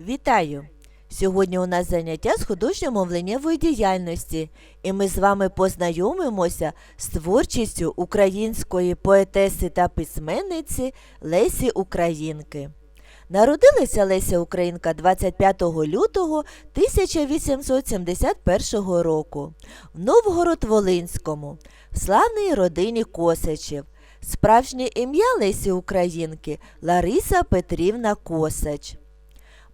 Вітаю! Сьогодні у нас заняття з художньо-мовленнєвої діяльності, і ми з вами познайомимося з творчістю української поетеси та письменниці Лесі Українки. Народилася Леся Українка 25 лютого 1871 року в Новгород-Волинському, в славній родині Косачів. Справжнє ім'я Лесі Українки Лариса Петрівна Косач.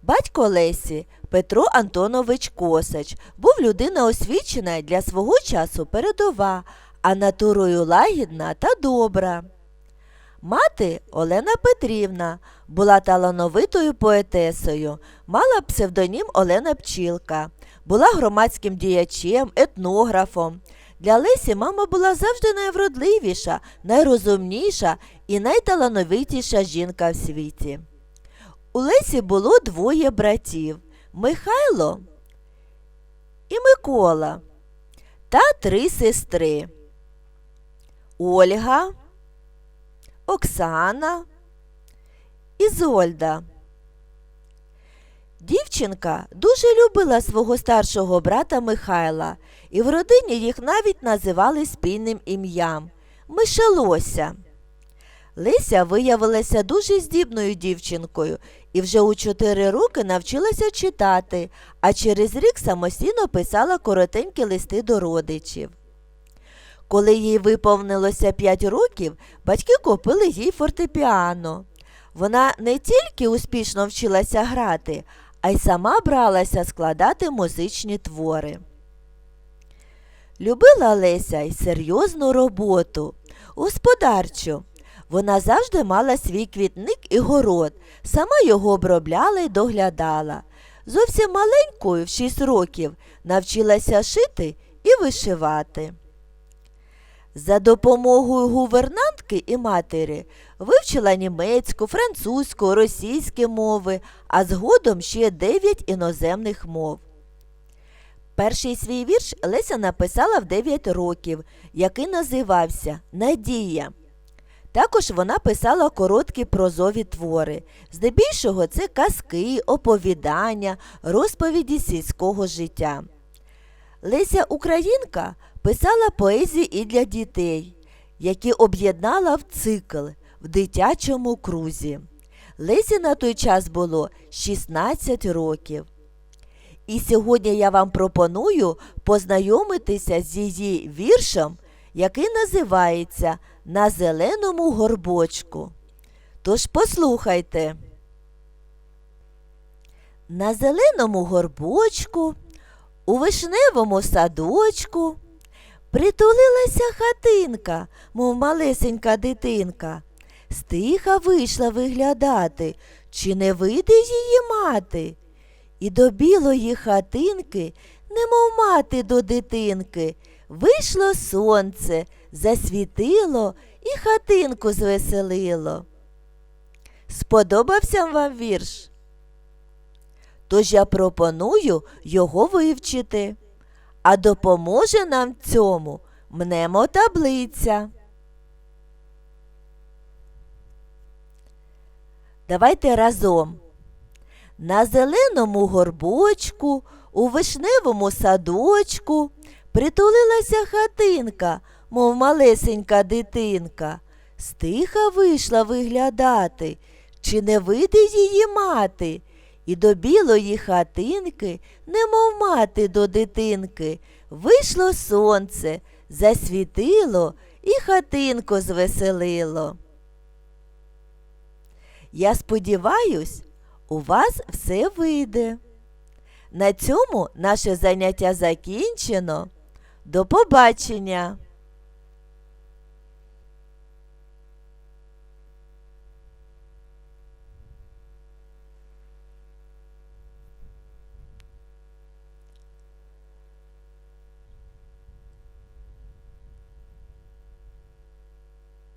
Батько Лесі Петро Антонович Косач був людина освічена для свого часу передова, а натурою лагідна та добра. Мати Олена Петрівна була талановитою поетесою, мала псевдонім Олена Пчілка, була громадським діячем, етнографом. Для Лесі мама була завжди найвродливіша, найрозумніша і найталановитіша жінка в світі. У Лесі було двоє братів Михайло і Микола та три сестри Ольга, Оксана і Зольда. Дівчинка дуже любила свого старшого брата Михайла, і в родині їх навіть називали спільним ім'ям Мишелося. Леся виявилася дуже здібною дівчинкою і вже у чотири роки навчилася читати, а через рік самостійно писала коротенькі листи до родичів. Коли їй виповнилося 5 років, батьки купили їй фортепіано. Вона не тільки успішно вчилася грати, а й сама бралася складати музичні твори. Любила Леся й серйозну роботу, господарчу. Вона завжди мала свій квітник і город, сама його обробляла й доглядала. Зовсім маленькою в 6 років навчилася шити і вишивати. За допомогою гувернантки і матері вивчила німецьку, французьку, російські мови, а згодом ще дев'ять іноземних мов. Перший свій вірш Леся написала в 9 років, який називався Надія. Також вона писала короткі прозові твори. Здебільшого це казки, оповідання, розповіді сільського життя. Леся Українка писала поезії і для дітей, які об'єднала в цикл в дитячому крузі. Лесі на той час було 16 років. І сьогодні я вам пропоную познайомитися з її віршем, який називається На зеленому горбочку. Тож послухайте. На зеленому горбочку, у вишневому садочку притулилася хатинка, мов малесенька дитинка. Стиха вийшла виглядати, чи не вийде її мати. І до білої хатинки, немов мати до дитинки, вийшло сонце, засвітило і хатинку звеселило. Сподобався вам вірш? Тож я пропоную його вивчити, а допоможе нам цьому мнемотаблиця. Давайте разом. На зеленому горбочку, у вишневому садочку притулилася хатинка, мов малесенька дитинка. Стиха вийшла виглядати, чи не вийде її мати. І до білої хатинки, немов мати до дитинки, вийшло сонце, засвітило і хатинку звеселило. Я сподіваюсь, у вас все вийде. На цьому наше заняття закінчено. До побачення!